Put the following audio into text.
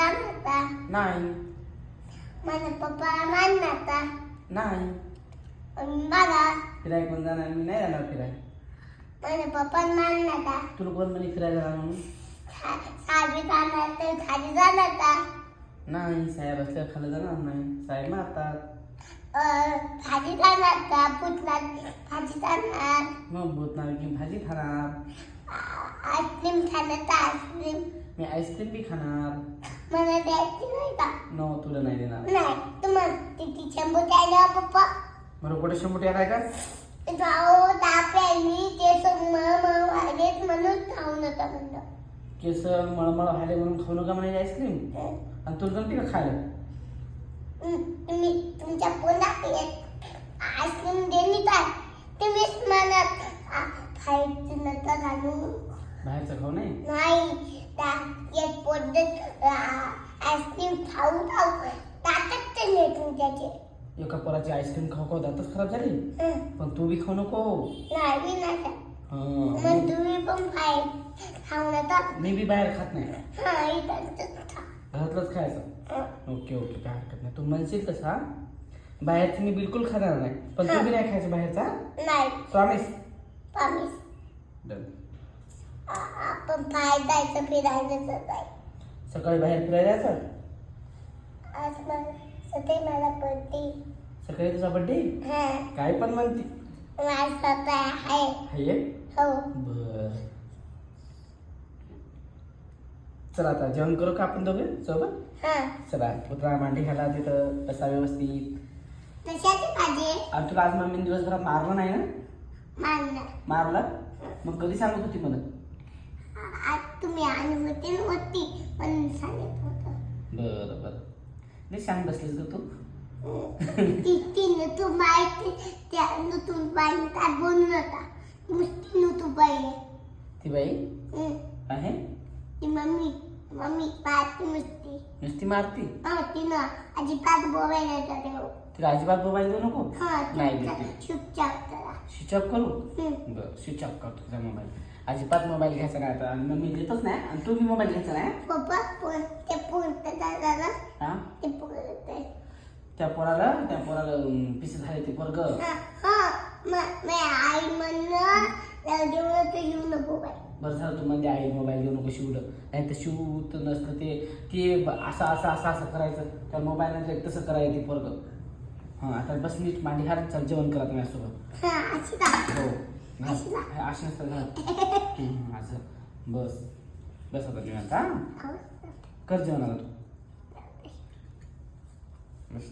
जाणार का नाही माझा पप्पा मानणार का नाही आणि मला फिराय कोण जाणार मी नाही जाणार फिराय माझा पप्पा मानणार का तुला कोण म्हणे फिरायला जाणार म्हणून साहेब जाणार तर खाली जाणार का नाही साहेब असल्यावर खाली जाणार नाही साहेब मारतात भाजी जाणार का पुतला भाजी जाणार मग भूत नाव की भाजी खाणार आईस्क्रीम खाणार तर आईस्क्रीम मी आईस्क्रीम बी खाणार मला द्यायची नाही का? नो तुला नाही देणार. नाही तुम्हाला तिथे शंभर द्यायला पप्पा? बरं कुठे शंभर आहे का? जाऊ ताप्यानी ते मग वागेत म्हणून खाऊ नका म्हणलं. केस मळमळ व्हायला म्हणून खाऊ नका म्हणे आईस्क्रीम? आणि तुला जमते का खायला? तुम्ही तुमच्या पोटात आईस्क्रीम दिली काय? तुम्हीच म्हणत खायचं नका घालू. बाहेरचं खाऊ नाही नाही आईस्क्रीम खाऊ खाऊ ताकद तर नाही तुमच्याचे. एका पोराची आईस्क्रीम खाऊ खाऊ दातच खराब झाली. पण तू बी खाऊ नको. नाही मी नाही मग तुम्ही पण खाय खाऊ नका. मी बी बाहेर खात नाही. हा घरातलंच खायचं. ओके ओके काय हरकत नाही. तू म्हणशील तसा बाहेरचं मी बिलकुल खाणार नाही. पण तू बी नाही खायचं बाहेरचा नाही. प्रॉमिस पामीस डन आपण बाहेर जायचं फिरायचं तर जाय. सकाळी बाहेर फिरायला जायचं आज मला सध्या मला बर्थडे सकाळी तुझा बड्डे? हा. काय पण म्हणते. माझा स्वतः आहे. हाय हो. बर. चला आता जेवण करू का आपण दोघे? सोबत? हा. चला पुतळा मांडी घाला तिथं बसा व्यवस्थित. कशाची भाजी आणि तुला आज मम्मीने दिवसभरात मारलं नाही ना? मानणार मारलं? मग कधी सांगत होती मला? तुम्ही आणि होती पण सांगत होतं. बरं बरं. नाही सांग बसलीस ग तू. ती ती तू माहिती त्या नतून बाई काय बोलू नका नुसती नतू बाई आहे. ती बाई? हं. आहे? ती मम्मी मम्मी पाहती नुसती. नुसती मारती? हा तिनं अजिबात बोलायला जाते तिला अजिबात देऊ नको? हा नाही चुपचाप करा स्विच ऑफ करू. बरं स्विच ऑफ करतो तुझा मोबाईल अजिबात मोबाईल घ्यायचा नाही आता. आणि मम्मी देतच नाही आणि तू बी मोबाईल घ्यायचा नाही? पप्पा फोन ते हा? ते त्या पोराला? त्या पोराला पिसे झाले ते पोरग? हा हा. म- मी आई म्हणलं जेवण तर येऊ नको बाई. बरं झालं तू म्हणजे आई मोबाईल घेऊ नको शिवलं. नाही तर शिवत नसतं ते. ते ब- असं असं असं असं करायचं. त्या मोबाईल तसं करायचं ते पोरग. हां आता बस मी मांडी घाल चल जेवण करा तुम्ही माझ्यासोबत. हा अशी का हो अशी का? घाल. अशी नसतं घाल. हं, असं बस. बस आता जेवण हा? हो. कर जेवण आता तू. बस.